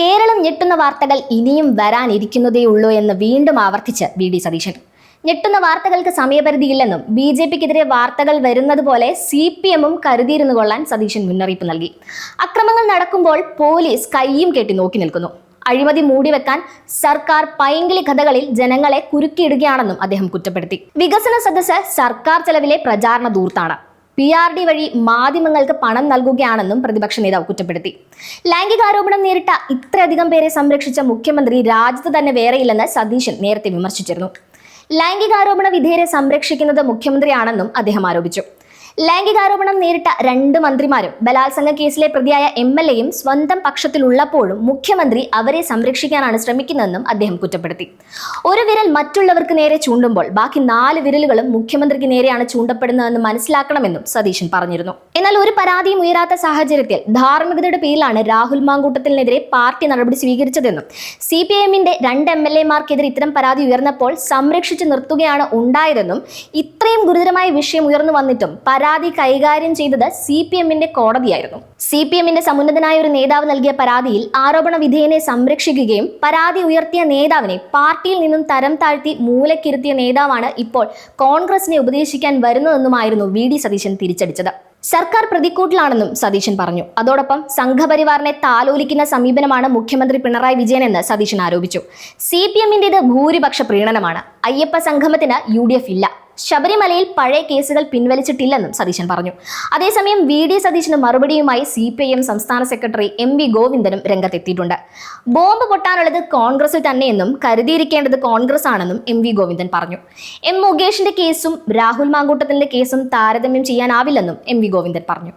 കേരളം ഞെട്ടുന്ന വാർത്തകൾ ഇനിയും വരാനിരിക്കുന്നതേയുള്ളൂ എന്ന് വീണ്ടും ആവർത്തിച്ച് വി ഡി സതീശൻ. ഞെട്ടുന്ന വാർത്തകൾക്ക് സമയപരിധിയില്ലെന്നും ബി ജെ പിക്കെതിരെ വാർത്തകൾ വരുന്നത് പോലെ സി പി എമ്മും കരുതിയിരുന്നു കൊള്ളാൻ സതീശൻ മുന്നറിയിപ്പ് നൽകി. അക്രമങ്ങൾ നടക്കുമ്പോൾ പോലീസ് കയ്യും കെട്ടി നോക്കി നിൽക്കുന്നു. അഴിമതി മൂടിവെക്കാൻ സർക്കാർ പൈങ്കിളി കഥകളിൽ ജനങ്ങളെ കുരുക്കിയിടുകയാണെന്നും അദ്ദേഹം കുറ്റപ്പെടുത്തി. വികസന സദസ്സ് സർക്കാർ ചെലവിലെ പ്രചാരണ ദൂർത്താണ് പി ആർ ഡി വഴി മാധ്യമങ്ങൾക്ക് പണം നൽകുകയാണെന്നും പ്രതിപക്ഷ നേതാവ് കുറ്റപ്പെടുത്തി. ലൈംഗികാരോപണം നേരിട്ട ഇത്രയധികം പേരെ സംരക്ഷിച്ച മുഖ്യമന്ത്രി രാജ്യത്ത് തന്നെ വേറെയില്ലെന്ന് സതീശൻ നേരത്തെ വിമർശിച്ചിരുന്നു. ലൈംഗികാരോപണ വിധേയരെ സംരക്ഷിക്കുന്നത് മുഖ്യമന്ത്രിയാണെന്നും അദ്ദേഹം ആരോപിച്ചു. ലൈംഗികാരോപണം നേരിട്ട രണ്ട് മന്ത്രിമാരും ബലാത്സംഗ കേസിലെ പ്രതിയായ എം എൽ എയും സ്വന്തം പക്ഷത്തിലുള്ളപ്പോഴും മുഖ്യമന്ത്രി അവരെ സംരക്ഷിക്കാനാണ് ശ്രമിക്കുന്നതെന്നും അദ്ദേഹം കുറ്റപ്പെടുത്തി. ഒരു വിരൽ മറ്റുള്ളവർക്ക് നേരെ ചൂണ്ടുമ്പോൾ ബാക്കി നാല് വിരലുകളും മുഖ്യമന്ത്രിക്ക് നേരെയാണ് ചൂണ്ടപ്പെടുന്നതെന്ന് മനസ്സിലാക്കണമെന്നും സതീശൻ പറഞ്ഞിരുന്നു. എന്നാൽ ഒരു പരാതിയും ഉയരാത്ത സാഹചര്യത്തിൽ ധാർമ്മികതയുടെ പേരിലാണ് രാഹുൽ മാങ്കൂട്ടത്തിനെതിരെ പാർട്ടി നടപടി സ്വീകരിച്ചതെന്നും സി പി എമ്മിന്റെ രണ്ട് എം എൽ എമാർക്കെതിരെ ഇത്തരം പരാതി ഉയർന്നപ്പോൾ സംരക്ഷിച്ചു നിർത്തുകയാണ് ഉണ്ടായതെന്നും ഇത്രയും ഗുരുതരമായ വിഷയം ഉയർന്നു വന്നിട്ടും പരാതി കൈകാര്യം ചെയ്തത് സി പി എമ്മിന്റെ കോടതിയായിരുന്നു. സി പി എമ്മിന്റെ സമുന്നതനായ ഒരു നേതാവ് നൽകിയ പരാതിയിൽ ആരോപണ വിധേയനെ സംരക്ഷിക്കുകയും പരാതി ഉയർത്തിയ നേതാവിനെ പാർട്ടിയിൽ നിന്നും തരം താഴ്ത്തി മൂലക്കിരുത്തിയ നേതാവാണ് ഇപ്പോൾ കോൺഗ്രസിനെ ഉപദേശിക്കാൻ വരുന്നതെന്നുമായിരുന്നു വി ഡി സതീശൻ തിരിച്ചടിച്ചത്. സർക്കാർ പ്രതിക്കൂട്ടിലാണെന്നും സതീശൻ പറഞ്ഞു. അതോടൊപ്പം സംഘപരിവാറിനെ താലോലിക്കുന്ന സമീപനമാണ് മുഖ്യമന്ത്രി പിണറായി വിജയൻ എന്ന് സതീശൻ ആരോപിച്ചു. സി പി എമ്മിന്റെത് ഭൂരിപക്ഷ പ്രീണനമാണ്. അയ്യപ്പ സംഗമത്തിന് യു ഇല്ല. ശബരിമലയിൽ പഴയ കേസുകൾ പിൻവലിച്ചിട്ടില്ലെന്നും സതീശൻ പറഞ്ഞു. അതേസമയം വി ഡി സതീശന് മറുപടിയുമായി സി പി ഐ എം സംസ്ഥാന സെക്രട്ടറി എം വി ഗോവിന്ദനും രംഗത്തെത്തിയിട്ടുണ്ട്. ബോംബ് പൊട്ടാനുള്ളത് കോൺഗ്രസിൽ തന്നെയെന്നും കരുതിയിരിക്കേണ്ടത് കോൺഗ്രസ് ആണെന്നും എം വി ഗോവിന്ദൻ പറഞ്ഞു. എം മുകേഷിന്റെ കേസും രാഹുൽ മാങ്കൂട്ടത്തിന്റെ കേസും താരതമ്യം ചെയ്യാനാവില്ലെന്നും എം വി ഗോവിന്ദൻ പറഞ്ഞു.